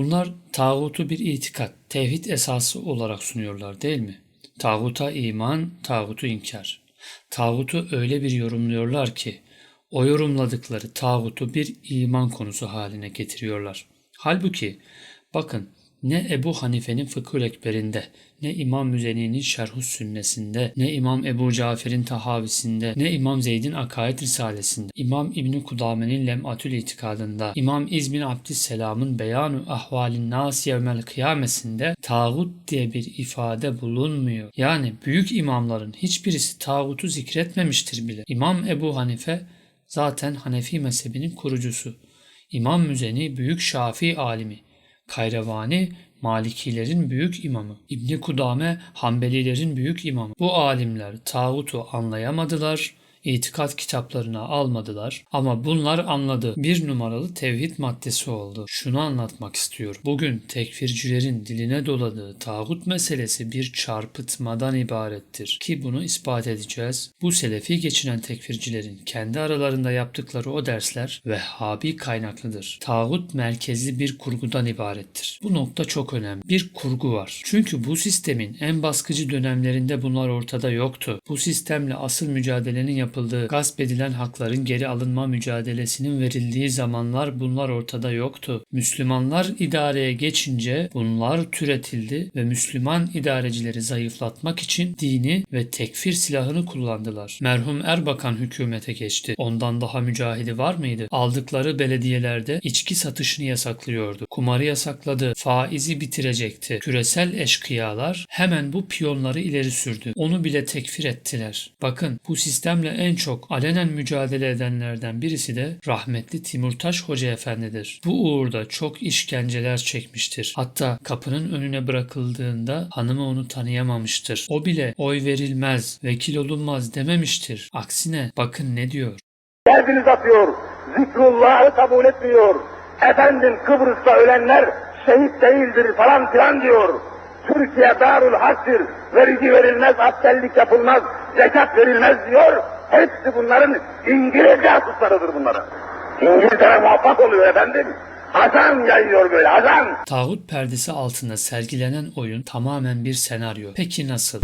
Bunlar tağutu bir itikat, tevhid esası olarak sunuyorlar değil mi? Tağuta iman, tağutu inkar. Tağutu öyle bir yorumluyorlar ki o yorumladıkları tağutu bir iman konusu haline getiriyorlar. Halbuki bakın ne Ebu Hanife'nin Fıkhül Ekber'inde, ne İmam Müzeni'nin Şerhus Sünnesinde, ne İmam Ebu Cafer'in Tahavisinde, ne İmam Zeyd'in Akaid Risalesinde, İmam İbni Kudame'nin Lem'atül İtikadında, İmam İzmin Abdüsselam'ın Beyanu Ahvalin Nas Yevmel Kıyamesinde tağut diye bir ifade bulunmuyor. Yani büyük imamların hiçbirisi tağutu zikretmemiştir bile. İmam Ebu Hanife zaten Hanefi mezhebinin kurucusu. İmam Müzeni büyük Şafii alimi. Kayravani Malikilerin büyük imamı. İbni Kudame Hanbelilerin büyük imamı. Bu alimler tağutu anlayamadılar, itikat kitaplarına almadılar ama bunlar anladı. Bir numaralı tevhid maddesi oldu. Şunu anlatmak istiyorum. Bugün tekfircilerin diline doladığı tağut meselesi bir çarpıtmadan ibarettir ki bunu ispat edeceğiz. Bu selefi geçinen tekfircilerin kendi aralarında yaptıkları o dersler Vehhabi kaynaklıdır. Tağut merkezli bir kurgudan ibarettir. Bu nokta çok önemli. Bir kurgu var. Çünkü bu sistemin en baskıcı dönemlerinde bunlar ortada yoktu. Bu sistemle asıl mücadelenin yapıldığı, gasp edilen hakların geri alınma mücadelesinin verildiği zamanlar bunlar ortada yoktu. Müslümanlar idareye geçince bunlar türetildi ve Müslüman idarecileri zayıflatmak için dini ve tekfir silahını kullandılar. Merhum Erbakan hükümete geçti. Ondan daha mücahidi var mıydı? Aldıkları belediyelerde içki satışını yasaklıyordu. Kumarı yasakladı. Faizi bitirecekti. Küresel eşkıyalar hemen bu piyonları ileri sürdü. Onu bile tekfir ettiler. Bakın bu sistemle en çok alenen mücadele edenlerden birisi de rahmetli Timurtaş Hoca Efendidir. Bu uğurda çok işkenceler çekmiştir. Hatta kapının önüne bırakıldığında hanımı onu tanıyamamıştır. O bile oy verilmez, vekil olunmaz dememiştir. Aksine bakın ne diyor. Derdiniz atıyor, zikrullahı kabul etmiyor. Efendim Kıbrıs'ta ölenler şehit değildir falan filan diyor. Türkiye darul harptir, vergi verilmez, askerlik yapılmaz, zekat verilmez diyor. Hepsi bunların İngiliz casuslarıdır bunların. İngiltere muvaffak oluyor efendim. Azan yayıyor böyle, azan. Tağut perdesi altında sergilenen oyun tamamen bir senaryo. Peki nasıl?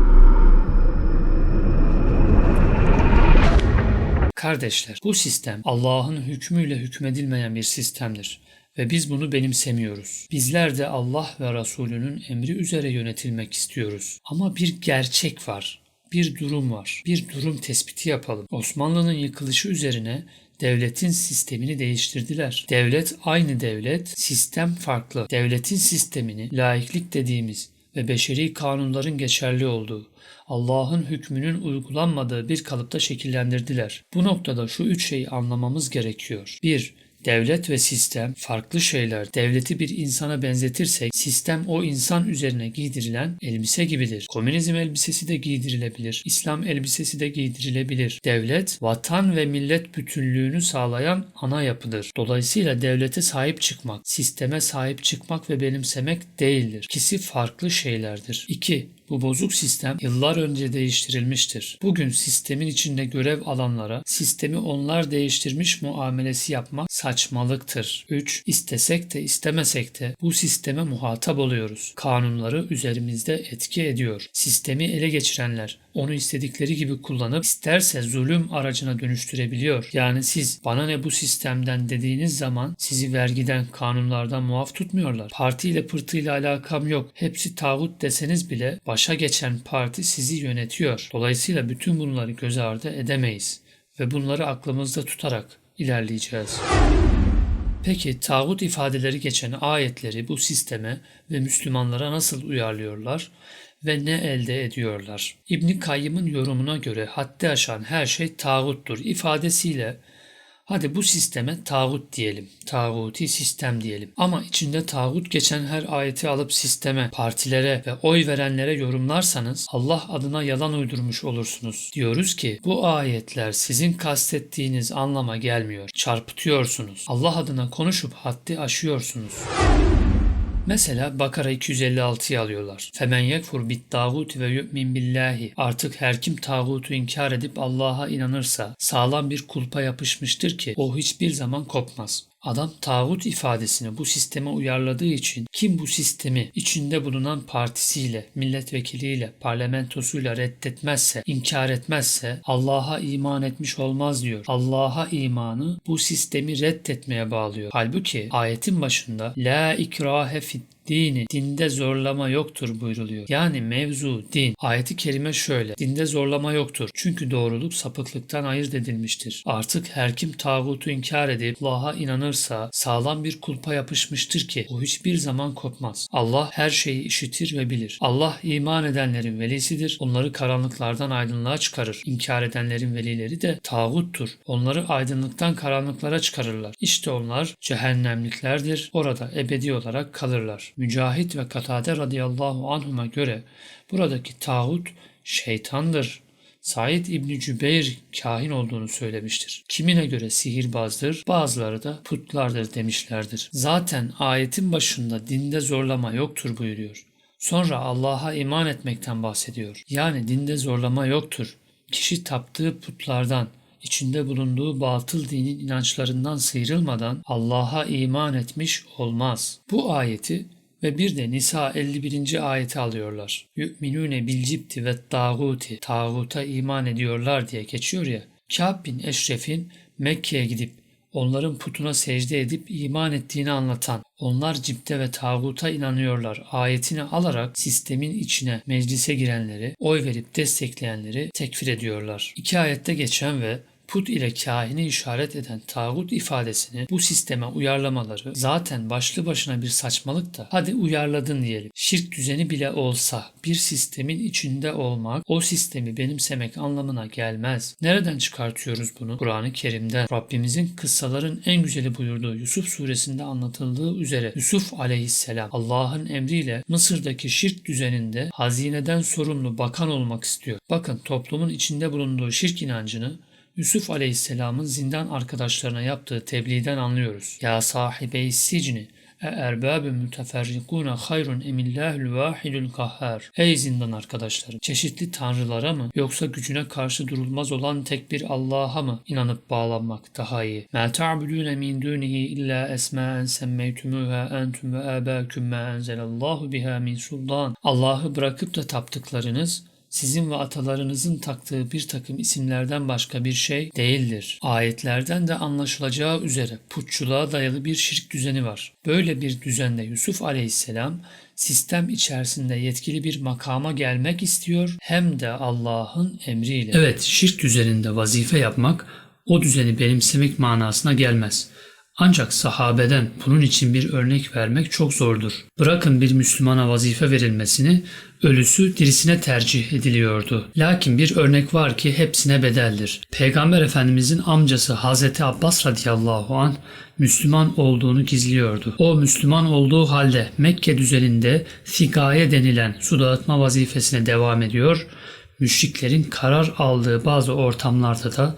Kardeşler, bu sistem Allah'ın hükmüyle hükmedilmeyen bir sistemdir ve biz bunu benimsemiyoruz. Bizler de Allah ve Resulünün emri üzere yönetilmek istiyoruz. Ama bir gerçek var, bir durum var. Bir durum tespiti yapalım. Osmanlı'nın yıkılışı üzerine devletin sistemini değiştirdiler. Devlet aynı devlet, sistem farklı. Devletin sistemini laiklik dediğimiz ve beşeri kanunların geçerli olduğu, Allah'ın hükmünün uygulanmadığı bir kalıpta şekillendirdiler. Bu noktada şu üç şeyi anlamamız gerekiyor. 1. Devlet ve sistem farklı şeyler. Devleti bir insana benzetirsek sistem o insan üzerine giydirilen elbise gibidir. Komünizm elbisesi de giydirilebilir. İslam elbisesi de giydirilebilir. Devlet vatan ve millet bütünlüğünü sağlayan ana yapıdır. Dolayısıyla devlete sahip çıkmak, sisteme sahip çıkmak ve benimsemek değildir. İkisi farklı şeylerdir. 2. Bu bozuk sistem yıllar önce değiştirilmiştir. Bugün sistemin içinde görev alanlara sistemi onlar değiştirmiş muamelesi yapmak saçmalıktır. 3. İstesek de istemesek de bu sisteme muhatap oluyoruz. Kanunları üzerimizde etki ediyor. Sistemi ele geçirenler onu istedikleri gibi kullanıp isterse zulüm aracına dönüştürebiliyor. Yani siz bana ne bu sistemden dediğiniz zaman sizi vergiden, kanunlardan muaf tutmuyorlar. Partiyle pırtıyla alakam yok. Hepsi tağut deseniz bile başa geçen parti sizi yönetiyor. Dolayısıyla bütün bunları göz ardı edemeyiz ve bunları aklımızda tutarak ilerleyeceğiz. Peki tağut ifadeleri geçen ayetleri bu sisteme ve Müslümanlara nasıl uyarlıyorlar ve ne elde ediyorlar? İbni Kayyım'ın yorumuna göre haddi aşan her şey tağuttur ifadesiyle Hadi bu sisteme tağut diyelim. Tağuti sistem diyelim. Ama içinde tağut geçen her ayeti alıp sisteme, partilere ve oy verenlere yorumlarsanız Allah adına yalan uydurmuş olursunuz. Diyoruz ki bu ayetler sizin kastettiğiniz anlama gelmiyor. Çarpıtıyorsunuz. Allah adına konuşup haddi aşıyorsunuz. Mesela Bakara 256'yı alıyorlar. Femen yekfur bit tağut ve yu'min billahi. Artık her kim tağutu inkar edip Allah'a inanırsa sağlam bir kulpa yapışmıştır ki o hiçbir zaman kopmaz. Adam tağut ifadesini bu sisteme uyarladığı için kim bu sistemi içinde bulunan partisiyle, milletvekiliyle, parlamentosuyla reddetmezse, inkar etmezse Allah'a iman etmiş olmaz diyor. Allah'a imanı bu sistemi reddetmeye bağlıyor. Halbuki ayetin başında La ikrahe fit dini dinde zorlama yoktur buyruluyor. Yani mevzu din. Ayeti kerime şöyle. Dinde zorlama yoktur. Çünkü doğruluk sapıklıktan ayırt edilmiştir. Artık her kim tağutu inkar edip Allah'a inanırsa sağlam bir kulpa yapışmıştır ki o hiçbir zaman kopmaz. Allah her şeyi işitir ve bilir. Allah iman edenlerin velisidir. Onları karanlıklardan aydınlığa çıkarır. İnkar edenlerin velileri de tağuttur. Onları aydınlıktan karanlıklara çıkarırlar. İşte onlar cehennemliklerdir. Orada ebedi olarak kalırlar. Mücahit ve Katade radıyallahu anhuma göre buradaki tağut şeytandır. Said İbni Cübeyr kahin olduğunu söylemiştir. Kimine göre sihirbazdır, bazıları da putlardır demişlerdir. Zaten ayetin başında dinde zorlama yoktur buyuruyor. Sonra Allah'a iman etmekten bahsediyor. Yani dinde zorlama yoktur. Kişi taptığı putlardan, içinde bulunduğu batıl dinin inançlarından sıyrılmadan Allah'a iman etmiş olmaz. Bu ayeti ve bir de Nisa 51. ayeti alıyorlar. Yu'minune bil cipti ve tağuti. Tağuta iman ediyorlar diye geçiyor ya. Kâb bin Eşref'in Mekke'ye gidip onların putuna secde edip iman ettiğini anlatan, onlar cipte ve tağuta inanıyorlar ayetini alarak sistemin içine meclise girenleri, oy verip destekleyenleri tekfir ediyorlar. İki ayette geçen ve put ile kahini işaret eden tağut ifadesini bu sisteme uyarlamaları zaten başlı başına bir saçmalık da hadi uyarladın diyelim. Şirk düzeni bile olsa bir sistemin içinde olmak o sistemi benimsemek anlamına gelmez. Nereden çıkartıyoruz bunu? Kur'an-ı Kerim'den. Rabbimizin kıssaların en güzeli buyurduğu Yusuf suresinde anlatıldığı üzere Yusuf aleyhisselam Allah'ın emriyle Mısır'daki şirk düzeninde hazineden sorumlu bakan olmak istiyor. Bakın toplumun içinde bulunduğu şirk inancını Yusuf Aleyhisselam'ın zindan arkadaşlarına yaptığı tebliğden anlıyoruz. Ya sahibey sicni e erbâbü müteferrikûne hayrun emillâhül vâhidül kahhar. Ey zindan arkadaşlarım! Çeşitli tanrılara mı yoksa gücüne karşı durulmaz olan tek bir Allah'a mı inanıp bağlanmak daha iyi? Mâ ta'budûne min dûnihi illâ esmâen semmeytümühâ entüm ve âbâküm mâ enzelallâhu bihâ min sultan. Allah'ı bırakıp da taptıklarınız sizin ve atalarınızın taktığı bir takım isimlerden başka bir şey değildir. Ayetlerden de anlaşılacağı üzere putçuluğa dayalı bir şirk düzeni var. Böyle bir düzende Yusuf aleyhisselam sistem içerisinde yetkili bir makama gelmek istiyor hem de Allah'ın emriyle. Evet şirk düzeninde vazife yapmak o düzeni benimsemek manasına gelmez. Ancak sahabeden bunun için bir örnek vermek çok zordur. Bırakın bir Müslümana vazife verilmesini, ölüsü dirisine tercih ediliyordu. Lakin bir örnek var ki hepsine bedeldir. Peygamber Efendimizin amcası Hazreti Abbas radıyallahu an Müslüman olduğunu gizliyordu. O Müslüman olduğu halde Mekke düzeninde fikaye denilen su dağıtma vazifesine devam ediyor, müşriklerin karar aldığı bazı ortamlarda da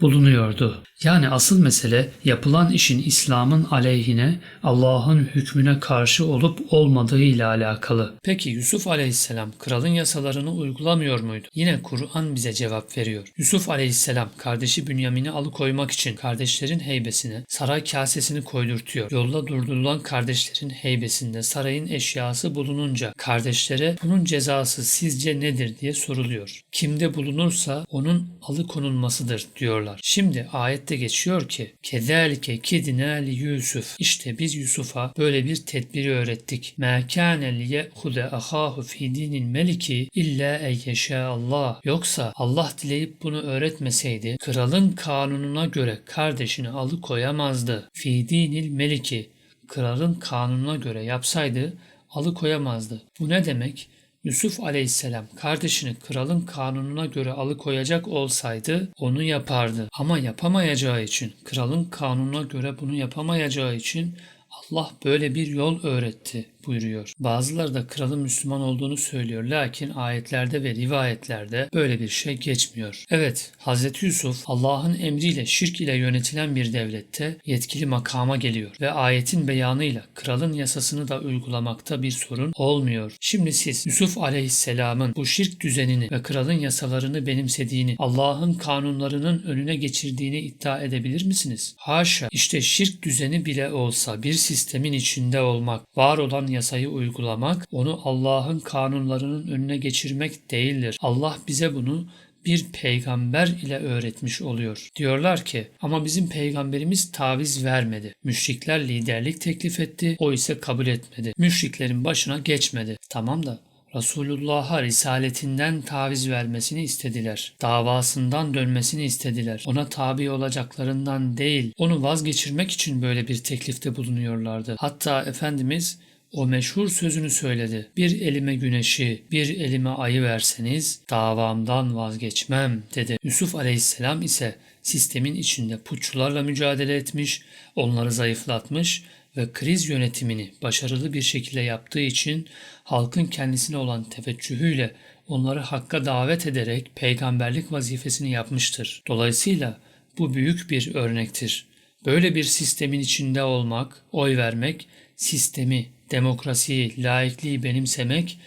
bulunuyordu. Yani asıl mesele yapılan işin İslam'ın aleyhine, Allah'ın hükmüne karşı olup olmadığı ile alakalı. Peki Yusuf aleyhisselam kralın yasalarını uygulamıyor muydu? Yine Kur'an bize cevap veriyor. Yusuf aleyhisselam kardeşi Bünyamin'i alıkoymak için kardeşlerin heybesine saray kasesini koydurtuyor. Yolda durdurulan kardeşlerin heybesinde sarayın eşyası bulununca kardeşlere bunun cezası sizce nedir diye soruluyor. Kimde bulunursa onun alıkonulmasıdır diyorlar. Şimdi ayette geçiyor ki Kezalike kidina li Yusuf İşte biz Yusuf'a böyle bir tedbiri öğrettik. Ma kana liyehude ahahu fi dinil meliki illa en Allah. Yoksa Allah dileyip bunu öğretmeseydi kralın kanununa göre kardeşini alıkoyamazdı. Fi dinil meliki kralın kanununa göre yapsaydı alıkoyamazdı. Bu ne demek? Yusuf aleyhisselam kardeşini kralın kanununa göre alıkoyacak olsaydı onu yapardı. Ama yapamayacağı için, kralın kanununa göre bunu yapamayacağı için Allah böyle bir yol öğretti buyuruyor. Bazıları da kralın Müslüman olduğunu söylüyor. Lakin ayetlerde ve rivayetlerde böyle bir şey geçmiyor. Evet, Hazreti Yusuf Allah'ın emriyle şirk ile yönetilen bir devlette yetkili makama geliyor ve ayetin beyanıyla kralın yasasını da uygulamakta bir sorun olmuyor. Şimdi siz Yusuf aleyhisselamın bu şirk düzenini ve kralın yasalarını benimsediğini, Allah'ın kanunlarının önüne geçirdiğini iddia edebilir misiniz? Haşa, işte şirk düzeni bile olsa bir sistemin içinde olmak, var olan yasayı uygulamak, onu Allah'ın kanunlarının önüne geçirmek değildir. Allah bize bunu bir peygamber ile öğretmiş oluyor. Diyorlar ki ama bizim peygamberimiz taviz vermedi. Müşrikler liderlik teklif etti, o ise kabul etmedi. Müşriklerin başına geçmedi. Tamam da Resulullah'a risaletinden taviz vermesini istediler. Davasından dönmesini istediler. Ona tabi olacaklarından değil, onu vazgeçirmek için böyle bir teklifte bulunuyorlardı. Hatta Efendimiz o meşhur sözünü söyledi. Bir elime güneşi, bir elime ayı verseniz davamdan vazgeçmem dedi. Yusuf aleyhisselam ise sistemin içinde putçularla mücadele etmiş, onları zayıflatmış ve kriz yönetimini başarılı bir şekilde yaptığı için halkın kendisine olan teveccühüyle onları hakka davet ederek peygamberlik vazifesini yapmıştır. Dolayısıyla bu büyük bir örnektir. Böyle bir sistemin içinde olmak, oy vermek, sistemi, demokrasiyi, laikliği benimsemek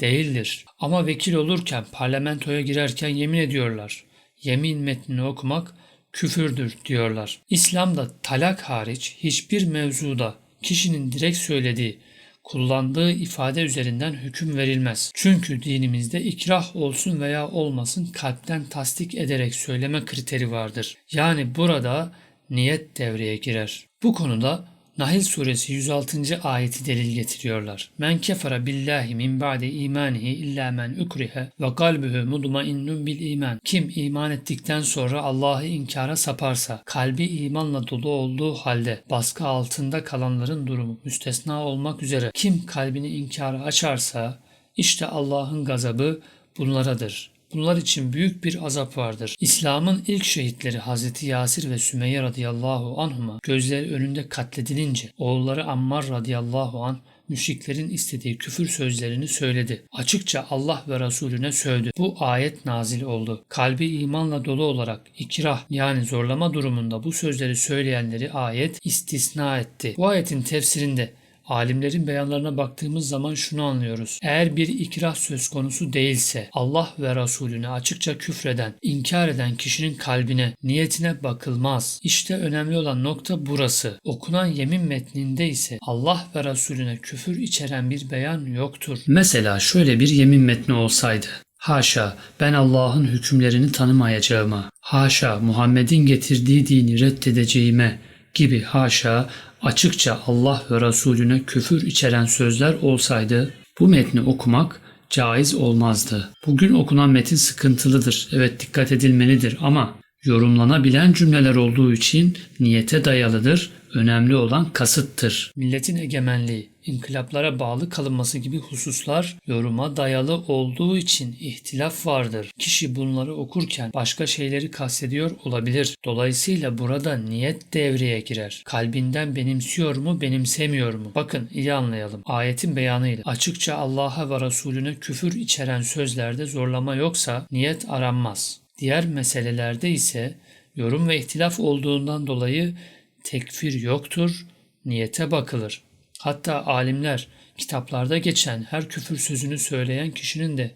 değildir. Ama vekil olurken, parlamentoya girerken yemin ediyorlar. Yemin metnini okumak küfürdür diyorlar. İslam'da talak hariç hiçbir mevzuda kişinin direkt söylediği, kullandığı ifade üzerinden hüküm verilmez. Çünkü dinimizde ikrah olsun veya olmasın kalpten tasdik ederek söyleme kriteri vardır. Yani burada niyet devreye girer. Bu konuda Nahil suresi 106. ayeti delil getiriyorlar. Men kefere billahi min ba'de imanihi illa men ukrihe ve kalbuhu mudmainnun bil iman. Kim iman ettikten sonra Allah'ı inkara saparsa, kalbi imanla dolu olduğu halde baskı altında kalanların durumu müstesna olmak üzere kim kalbini inkara açarsa işte Allah'ın gazabı bunlaradır. Bunlar için büyük bir azap vardır. İslam'ın ilk şehitleri Hazreti Yasir ve Sümeyye radıyallahu anhuma gözleri önünde katledilince oğulları Ammar radıyallahu anh müşriklerin istediği küfür sözlerini söyledi. Açıkça Allah ve Resulüne sövdü. Bu ayet nazil oldu. Kalbi imanla dolu olarak ikrah yani zorlama durumunda bu sözleri söyleyenleri ayet istisna etti. Bu ayetin tefsirinde Alimlerin beyanlarına baktığımız zaman şunu anlıyoruz. Eğer bir ikrah söz konusu değilse Allah ve Resulüne açıkça küfreden, inkar eden kişinin kalbine, niyetine bakılmaz. İşte önemli olan nokta burası. Okunan yemin metninde ise Allah ve Resulüne küfür içeren bir beyan yoktur. Mesela şöyle bir yemin metni olsaydı. Haşa ben Allah'ın hükümlerini tanımayacağıma, haşa Muhammed'in getirdiği dini reddedeceğime gibi haşa açıkça Allah ve Resulüne küfür içeren sözler olsaydı bu metni okumak caiz olmazdı. Bugün okunan metin sıkıntılıdır. Evet dikkat edilmelidir ama yorumlanabilen cümleler olduğu için niyete dayalıdır. Önemli olan kasıttır. Milletin egemenliği, inkılaplara bağlı kalınması gibi hususlar yoruma dayalı olduğu için ihtilaf vardır. Kişi bunları okurken başka şeyleri kastediyor olabilir. Dolayısıyla burada niyet devreye girer. Kalbinden benimsiyor mu, benimsemiyor mu? Bakın iyi anlayalım. Ayetin beyanıyla açıkça Allah'a ve Resulüne küfür içeren sözlerde zorlama yoksa niyet aranmaz. Diğer meselelerde ise yorum ve ihtilaf olduğundan dolayı tekfir yoktur, niyete bakılır. Hatta alimler kitaplarda geçen her küfür sözünü söyleyen kişinin de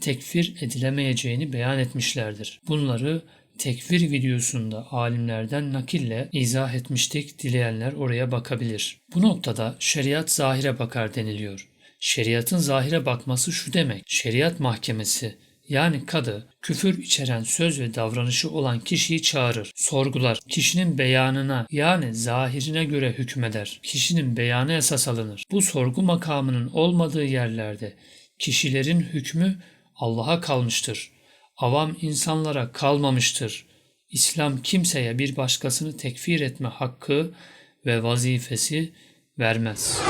tekfir edilemeyeceğini beyan etmişlerdir. Bunları tekfir videosunda alimlerden nakille izah etmiştik. Dileyenler oraya bakabilir. Bu noktada şeriat zahire bakar deniliyor. Şeriatın zahire bakması şu demek. Şeriat mahkemesi yani kadı küfür içeren söz ve davranışı olan kişiyi çağırır, sorgular, kişinin beyanına yani zahirine göre hükmeder, kişinin beyanı esas alınır. Bu sorgu makamının olmadığı yerlerde kişilerin hükmü Allah'a kalmıştır. Avam insanlara kalmamıştır. İslam kimseye bir başkasını tekfir etme hakkı ve vazifesi vermez.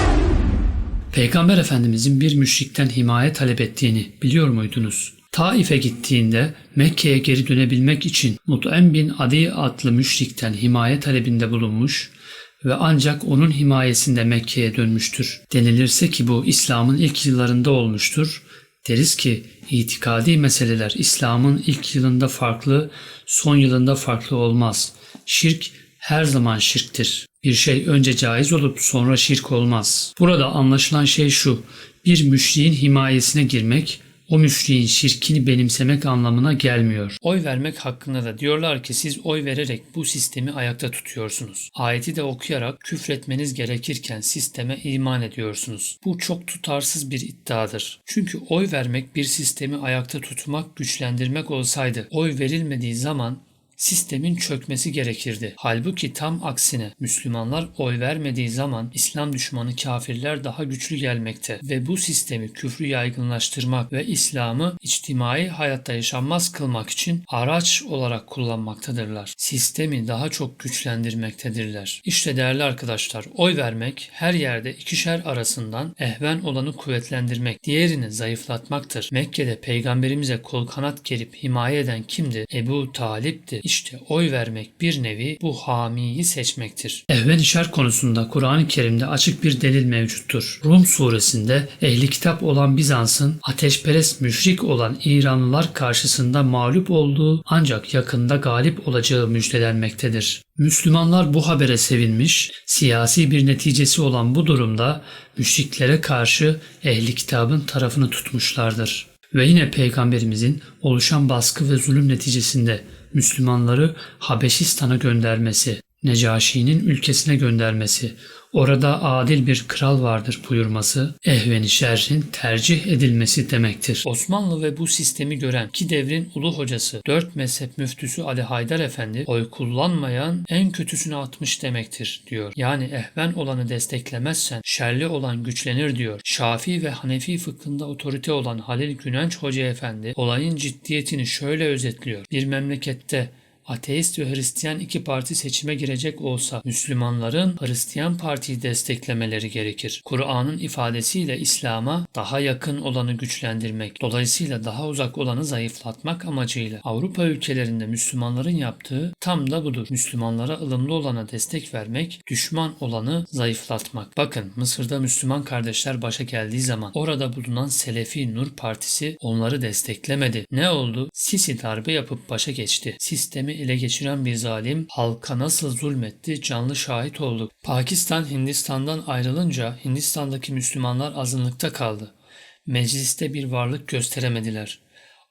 Peygamber Efendimizin bir müşrikten himaye talep ettiğini biliyor muydunuz? Taif'e gittiğinde Mekke'ye geri dönebilmek için Mut'em bin Adi adlı müşrikten himaye talebinde bulunmuş ve ancak onun himayesinde Mekke'ye dönmüştür. Denilirse ki bu İslam'ın ilk yıllarında olmuştur. Deriz ki itikadi meseleler İslam'ın ilk yılında farklı, son yılında farklı olmaz. Şirk her zaman şirktir. Bir şey önce caiz olup sonra şirk olmaz. Burada anlaşılan şey şu. Bir müşriğin himayesine girmek o müşriğin şirkini benimsemek anlamına gelmiyor. Oy vermek hakkında da diyorlar ki siz oy vererek bu sistemi ayakta tutuyorsunuz. Ayeti de okuyarak küfretmeniz gerekirken sisteme iman ediyorsunuz. Bu çok tutarsız bir iddiadır. Çünkü oy vermek bir sistemi ayakta tutmak, güçlendirmek olsaydı oy verilmediği zaman sistemin çökmesi gerekirdi. Halbuki tam aksine Müslümanlar oy vermediği zaman İslam düşmanı kafirler daha güçlü gelmekte ve bu sistemi küfrü yaygınlaştırmak ve İslam'ı içtimai hayatta yaşanmaz kılmak için araç olarak kullanmaktadırlar. Sistemi daha çok güçlendirmektedirler. İşte değerli arkadaşlar oy vermek her yerde ikişer arasından ehven olanı kuvvetlendirmek, diğerini zayıflatmaktır. Mekke'de peygamberimize kol kanat gerip himaye eden kimdi? Ebu Talip'ti. İşte oy vermek bir nevi bu hamiyi seçmektir. Ehven işar konusunda Kur'an-ı Kerim'de açık bir delil mevcuttur. Rum suresinde ehli kitap olan Bizans'ın ateşperest müşrik olan İranlılar karşısında mağlup olduğu ancak yakında galip olacağı müjdelenmektedir. Müslümanlar bu habere sevinmiş, siyasi bir neticesi olan bu durumda müşriklere karşı ehli kitabın tarafını tutmuşlardır. Ve yine peygamberimizin oluşan baskı ve zulüm neticesinde Müslümanları Habeşistan'a göndermesi, Necaşi'nin ülkesine göndermesi, orada adil bir kral vardır buyurması, ehveni şerrin tercih edilmesi demektir. Osmanlı ve bu sistemi gören ki devrin ulu hocası, dört mezhep müftüsü Ali Haydar Efendi, oy kullanmayan en kötüsünü atmış demektir diyor. Yani ehven olanı desteklemezsen şerli olan güçlenir diyor. Şafii ve Hanefi fıkhında otorite olan Halil Günenç Hoca Efendi olayın ciddiyetini şöyle özetliyor. Bir memlekette ateist ve Hristiyan iki parti seçime girecek olsa Müslümanların Hristiyan partiyi desteklemeleri gerekir. Kur'an'ın ifadesiyle İslam'a daha yakın olanı güçlendirmek, dolayısıyla daha uzak olanı zayıflatmak amacıyla Avrupa ülkelerinde Müslümanların yaptığı tam da budur. Müslümanlara ılımlı olana destek vermek, düşman olanı zayıflatmak. Bakın Mısır'da Müslüman kardeşler başa geldiği zaman orada bulunan Selefi Nur Partisi onları desteklemedi. Ne oldu? Sisi darbe yapıp başa geçti. Sistemi ele geçiren bir zalim halka nasıl zulmetti canlı şahit olduk. Pakistan Hindistan'dan ayrılınca Hindistan'daki Müslümanlar azınlıkta kaldı. Mecliste bir varlık gösteremediler.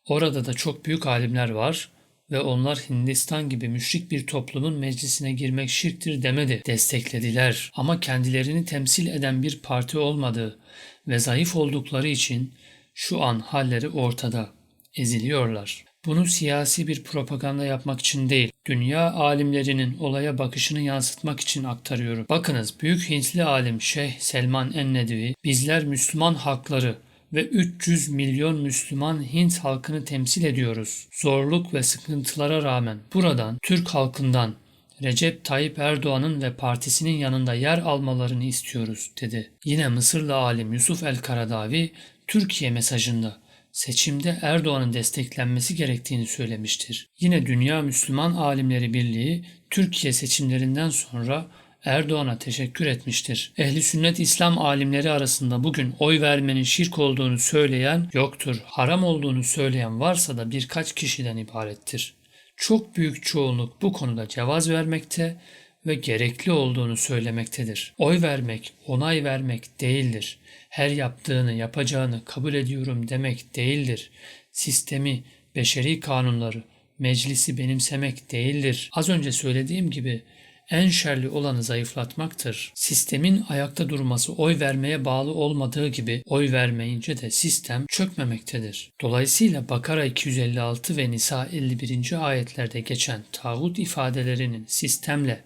Orada da çok büyük alimler var ve onlar Hindistan gibi müşrik bir toplumun meclisine girmek şirktir demedi. Desteklediler ama kendilerini temsil eden bir parti olmadığı ve zayıf oldukları için şu an halleri ortada. Eziliyorlar. Bunu siyasi bir propaganda yapmak için değil, dünya alimlerinin olaya bakışını yansıtmak için aktarıyorum. Bakınız büyük Hintli alim Şeyh Selman Ennedvi, bizler Müslüman halkları ve 300 milyon Müslüman Hint halkını temsil ediyoruz. Zorluk ve sıkıntılara rağmen buradan Türk halkından Recep Tayyip Erdoğan'ın ve partisinin yanında yer almalarını istiyoruz dedi. Yine Mısırlı alim Yusuf El-Karadavi Türkiye mesajında seçimde Erdoğan'ın desteklenmesi gerektiğini söylemiştir. Yine Dünya Müslüman Alimleri Birliği Türkiye seçimlerinden sonra Erdoğan'a teşekkür etmiştir. Ehli sünnet İslam alimleri arasında bugün oy vermenin şirk olduğunu söyleyen yoktur. Haram olduğunu söyleyen varsa da birkaç kişiden ibarettir. Çok büyük çoğunluk bu konuda cevaz vermekte ve gerekli olduğunu söylemektedir. Oy vermek, onay vermek değildir. Her yaptığını, yapacağını kabul ediyorum demek değildir. Sistemi, beşeri kanunları, meclisi benimsemek değildir. Az önce söylediğim gibi en şerli olanı zayıflatmaktır. Sistemin ayakta durması oy vermeye bağlı olmadığı gibi oy vermeyince de sistem çökmemektedir. Dolayısıyla Bakara 256 ve Nisa 51. ayetlerde geçen tağut ifadelerinin sistemle,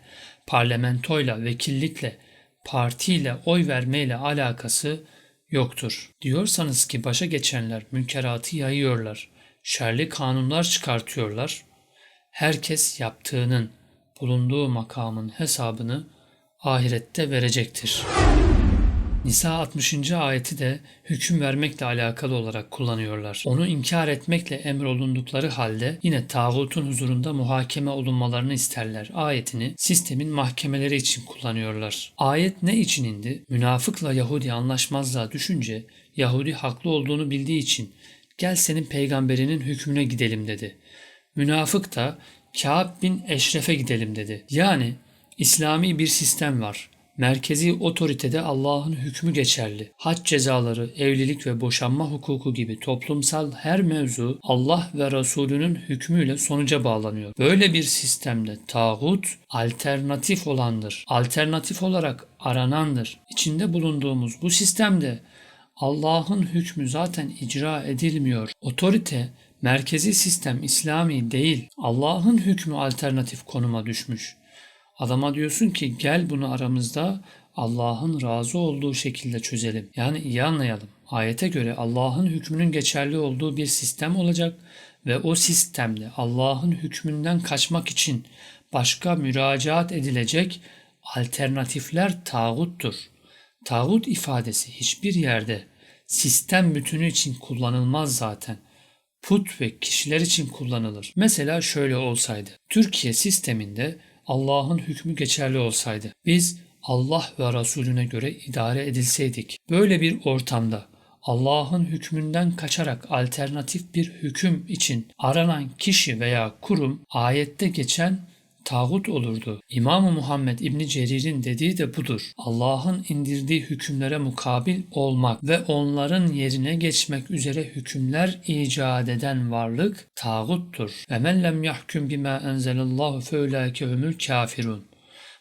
parlamentoyla, vekillikle, partiyle, oy vermeyle alakası yoktur. Diyorsanız ki başa geçenler münkeratı yayıyorlar, şerli kanunlar çıkartıyorlar, herkes yaptığının, bulunduğu makamın hesabını ahirette verecektir. Nisa 60. ayeti de hüküm vermekle alakalı olarak kullanıyorlar. Onu inkar etmekle emrolundukları halde yine tağutun huzurunda muhakeme olunmalarını isterler. Ayetini sistemin mahkemeleri için kullanıyorlar. Ayet ne için indi? Münafıkla Yahudi anlaşmazlığa düşünce Yahudi haklı olduğunu bildiği için gel senin peygamberinin hükmüne gidelim dedi. Münafık da Kâb bin Eşref'e gidelim dedi. Yani İslami bir sistem var. Merkezi otoritede Allah'ın hükmü geçerli. Hac cezaları, evlilik ve boşanma hukuku gibi toplumsal her mevzu Allah ve Resulünün hükmüyle sonuca bağlanıyor. Böyle bir sistemde tağut alternatif olandır. Alternatif olarak aranandır. İçinde bulunduğumuz bu sistemde Allah'ın hükmü zaten icra edilmiyor. Otorite merkezi sistem İslami değil. Allah'ın hükmü alternatif konuma düşmüş. Adama diyorsun ki gel bunu aramızda Allah'ın razı olduğu şekilde çözelim. Yani iyi anlayalım. Ayete göre Allah'ın hükmünün geçerli olduğu bir sistem olacak ve o sistemde Allah'ın hükmünden kaçmak için başka müracaat edilecek alternatifler tağuttur. Tağut ifadesi hiçbir yerde sistem bütünü için kullanılmaz zaten. Put ve kişiler için kullanılır. Mesela şöyle olsaydı. Türkiye sisteminde Allah'ın hükmü geçerli olsaydı. Biz Allah ve Resulüne göre idare edilseydik. Böyle bir ortamda Allah'ın hükmünden kaçarak alternatif bir hüküm için aranan kişi veya kurum ayette geçen tağut olurdu. İmam Muhammed İbni Cerir'in dediği de budur. Allah'ın indirdiği hükümlere mukabil olmak ve onların yerine geçmek üzere hükümler icat eden varlık tağuttur. Ve men lem yahkum bima enzelallahu fe ulaike humul kafirun.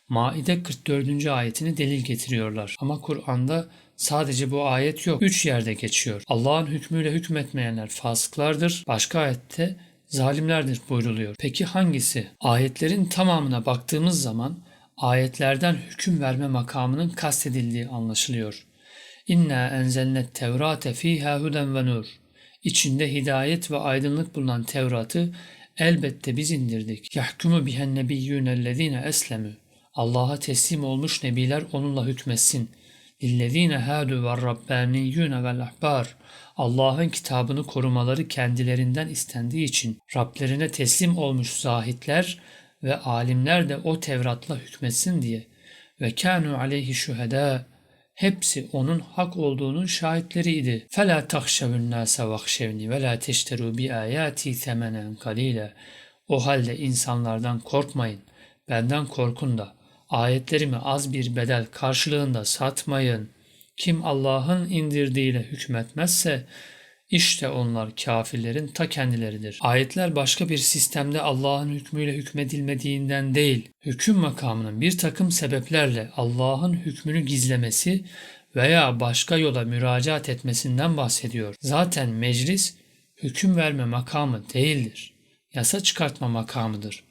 Maide 44. ayetini delil getiriyorlar. Ama Kur'an'da sadece bu ayet yok. Üç yerde geçiyor. Allah'ın hükmüyle hükmetmeyenler fasıklardır. Başka ayette zalimlerdir buyruluyor. Peki hangisi? Ayetlerin tamamına baktığımız zaman ayetlerden hüküm verme makamının kastedildiği anlaşılıyor. İnna enzelnet tevrate fiha huden ve nur. İçinde hidayet ve aydınlık bulunan Tevrat'ı elbette biz indirdik. Yahkumu bihen nebiyyûnellezîne eslemü. Allah'a teslim olmuş nebiler onunla hükmetsin. İllezine hadu ve rabbaniyyune vel ahbar. Allah'ın kitabını korumaları kendilerinden istendiği için Rablerine teslim olmuş zahitler ve alimler de o Tevrat'la hükmetsin diye ve kanu aleyhi şuhada hepsi onun hak olduğunun şahitleriydi. Fela tahşevun nase vahşevni ve la teşteru bi ayati semenen kalile. O halde insanlardan korkmayın, benden korkun da ayetlerimi az bir bedel karşılığında satmayın. Kim Allah'ın indirdiğiyle hükmetmezse işte onlar kafirlerin ta kendileridir. Ayetler başka bir sistemde Allah'ın hükmüyle hükmedilmediğinden değil, hüküm makamının bir takım sebeplerle Allah'ın hükmünü gizlemesi veya başka yola müracaat etmesinden bahsediyor. Zaten meclis hüküm verme makamı değildir. Yasa çıkartma makamıdır.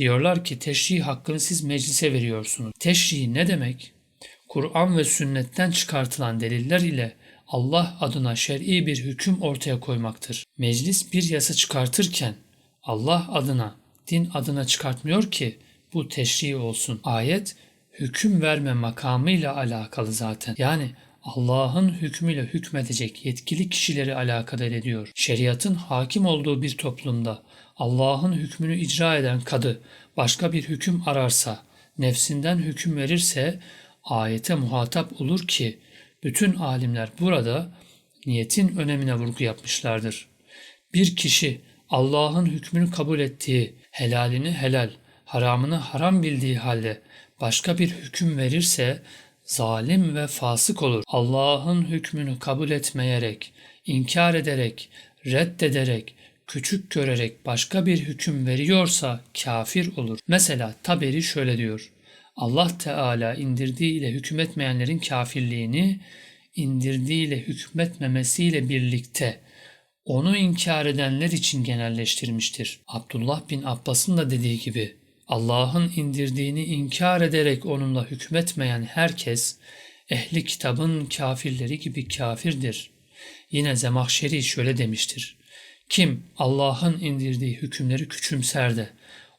Diyorlar ki teşrih hakkını siz meclise veriyorsunuz. Teşrih ne demek? Kur'an ve sünnetten çıkartılan deliller ile Allah adına şer'i bir hüküm ortaya koymaktır. Meclis bir yasa çıkartırken Allah adına, din adına çıkartmıyor ki bu teşri olsun. Ayet hüküm verme makamıyla alakalı zaten. Yani Allah'ın hükmüyle hükmedecek yetkili kişileri alakadar ediyor. Şeriatın hakim olduğu bir toplumda Allah'ın hükmünü icra eden kadı başka bir hüküm ararsa, nefsinden hüküm verirse ayete muhatap olur ki bütün alimler burada niyetin önemine vurgu yapmışlardır. Bir kişi Allah'ın hükmünü kabul ettiği, helalini helal, haramını haram bildiği halde başka bir hüküm verirse zalim ve fasık olur. Allah'ın hükmünü kabul etmeyerek, inkar ederek, reddederek, küçük görerek başka bir hüküm veriyorsa kafir olur. Mesela Taberi şöyle diyor. Allah Teala indirdiğiyle hükmetmeyenlerin kafirliğini indirdiğiyle hükmetmemesiyle birlikte onu inkar edenler için genelleştirmiştir. Abdullah bin Abbas'ın da dediği gibi Allah'ın indirdiğini inkar ederek onunla hükmetmeyen herkes ehli kitabın kafirleri gibi kafirdir. Yine Zemahşeri şöyle demiştir. Kim Allah'ın indirdiği hükümleri küçümser de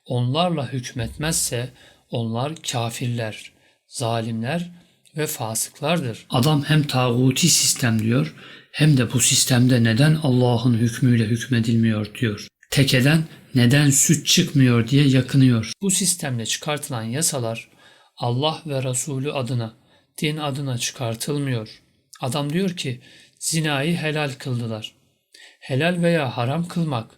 onlarla hükmetmezse onlar kafirler, zalimler ve fasıklardır. Adam hem tağuti sistem diyor hem de bu sistemde neden Allah'ın hükmüyle hükmedilmiyor diyor. Tekeden neden süt çıkmıyor diye yakınıyor. Bu sistemle çıkartılan yasalar Allah ve Resulü adına, din adına çıkartılmıyor. Adam diyor ki zinayı helal kıldılar. Helal veya haram kılmak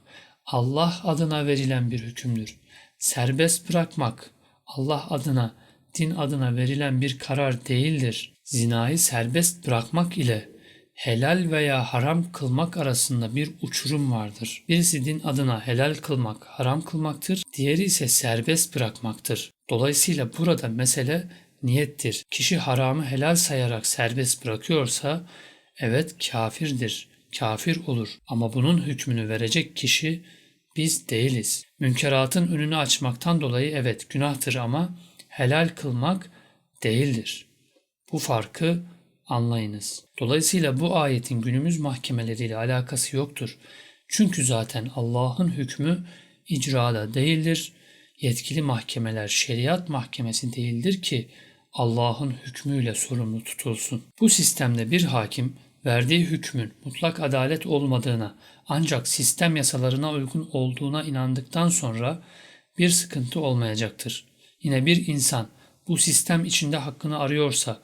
Allah adına verilen bir hükümdür. Serbest bırakmak Allah adına, din adına verilen bir karar değildir. Zinayı serbest bırakmak ile helal veya haram kılmak arasında bir uçurum vardır. Birisi din adına helal kılmak, haram kılmaktır, diğeri ise serbest bırakmaktır. Dolayısıyla burada mesele niyettir. Kişi haramı helal sayarak serbest bırakıyorsa evet kafirdir, kafir olur. Ama bunun hükmünü verecek kişi biz değiliz. Münkeratın önünü açmaktan dolayı evet günahtır ama helal kılmak değildir. Bu farkı anlayınız. Dolayısıyla bu ayetin günümüz mahkemeleriyle alakası yoktur. Çünkü zaten Allah'ın hükmü icrada değildir. Yetkili mahkemeler şeriat mahkemesi değildir ki Allah'ın hükmüyle sorumlu tutulsun. Bu sistemde bir hakim verdiği hükmün mutlak adalet olmadığına ancak sistem yasalarına uygun olduğuna inandıktan sonra bir sıkıntı olmayacaktır. Yine bir insan bu sistem içinde hakkını arıyorsa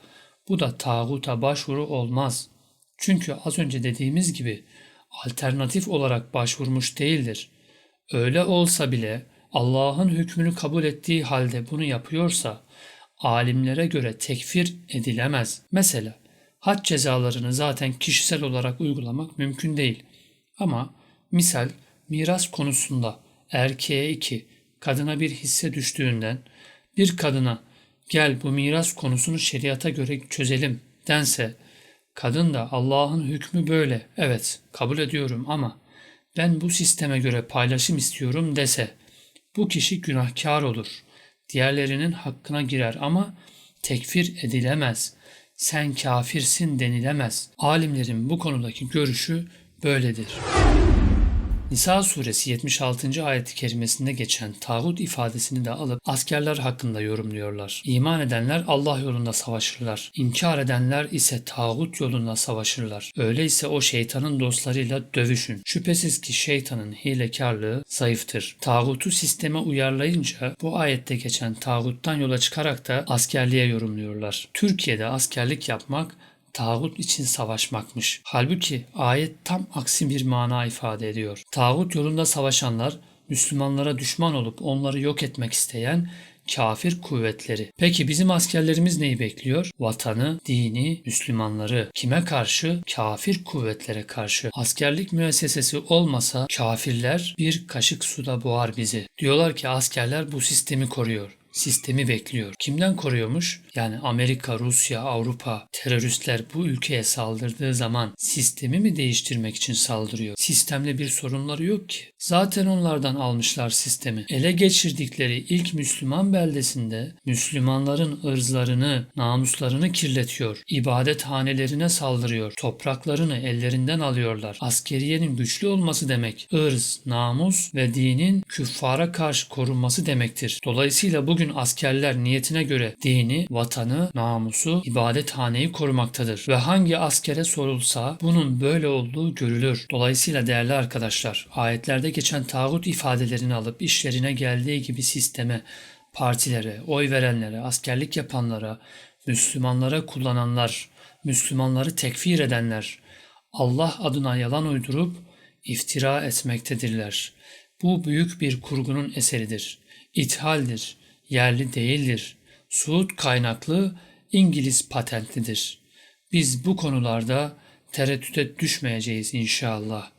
bu da tağuta başvuru olmaz. Çünkü az önce dediğimiz gibi alternatif olarak başvurmuş değildir. Öyle olsa bile Allah'ın hükmünü kabul ettiği halde bunu yapıyorsa alimlere göre tekfir edilemez. Mesela had cezalarını zaten kişisel olarak uygulamak mümkün değil. Ama misal miras konusunda erkeğe iki, kadına bir hisse düştüğünden bir kadına gel bu miras konusunu şeriata göre çözelim dense kadın da Allah'ın hükmü böyle evet kabul ediyorum ama ben bu sisteme göre paylaşım istiyorum dese bu kişi günahkar olur. Diğerlerinin hakkına girer ama tekfir edilemez. Sen kafirsin denilemez. Alimlerin bu konudaki görüşü böyledir. Nisa suresi 76. ayet-i kerimesinde geçen tağut ifadesini de alıp askerler hakkında yorumluyorlar. İman edenler Allah yolunda savaşırlar. İnkar edenler ise tağut yolunda savaşırlar. Öyleyse o şeytanın dostlarıyla dövüşün. Şüphesiz ki şeytanın hilekarlığı zayıftır. Tağutu sisteme uyarlayınca bu ayette geçen tağuttan yola çıkarak da askerliğe yorumluyorlar. Türkiye'de askerlik yapmak tağut için savaşmakmış. Halbuki ayet tam aksi bir mana ifade ediyor. Tağut yolunda savaşanlar Müslümanlara düşman olup onları yok etmek isteyen kafir kuvvetleri. Peki bizim askerlerimiz neyi bekliyor? Vatanı, dini, Müslümanları. Kime karşı? Kafir kuvvetlere karşı. Askerlik müessesesi olmasa kafirler bir kaşık suda boğar bizi. Diyorlar ki askerler bu sistemi koruyor sistemi bekliyor. Kimden koruyormuş? Yani Amerika, Rusya, Avrupa teröristler bu ülkeye saldırdığı zaman sistemi mi değiştirmek için saldırıyor? Sistemle bir sorunları yok ki. Zaten onlardan almışlar sistemi. Ele geçirdikleri ilk Müslüman beldesinde Müslümanların ırzlarını, namuslarını kirletiyor. İbadethanelerine saldırıyor. Topraklarını ellerinden alıyorlar. Askeriyenin güçlü olması demek. ırz, namus ve dinin küffara karşı korunması demektir. Dolayısıyla bugün askerler niyetine göre dini, vatanı, namusu, ibadethaneyi korumaktadır. Ve hangi askere sorulsa bunun böyle olduğu görülür. Dolayısıyla değerli arkadaşlar, ayetlerde geçen tağut ifadelerini alıp işlerine geldiği gibi sisteme, partilere, oy verenlere, askerlik yapanlara, Müslümanlara kullananlar, Müslümanları tekfir edenler, Allah adına yalan uydurup iftira etmektedirler. Bu büyük bir kurgunun eseridir. İthaldir, yerli değildir. Suud kaynaklı İngiliz patentlidir. Biz bu konularda tereddüte düşmeyeceğiz inşallah.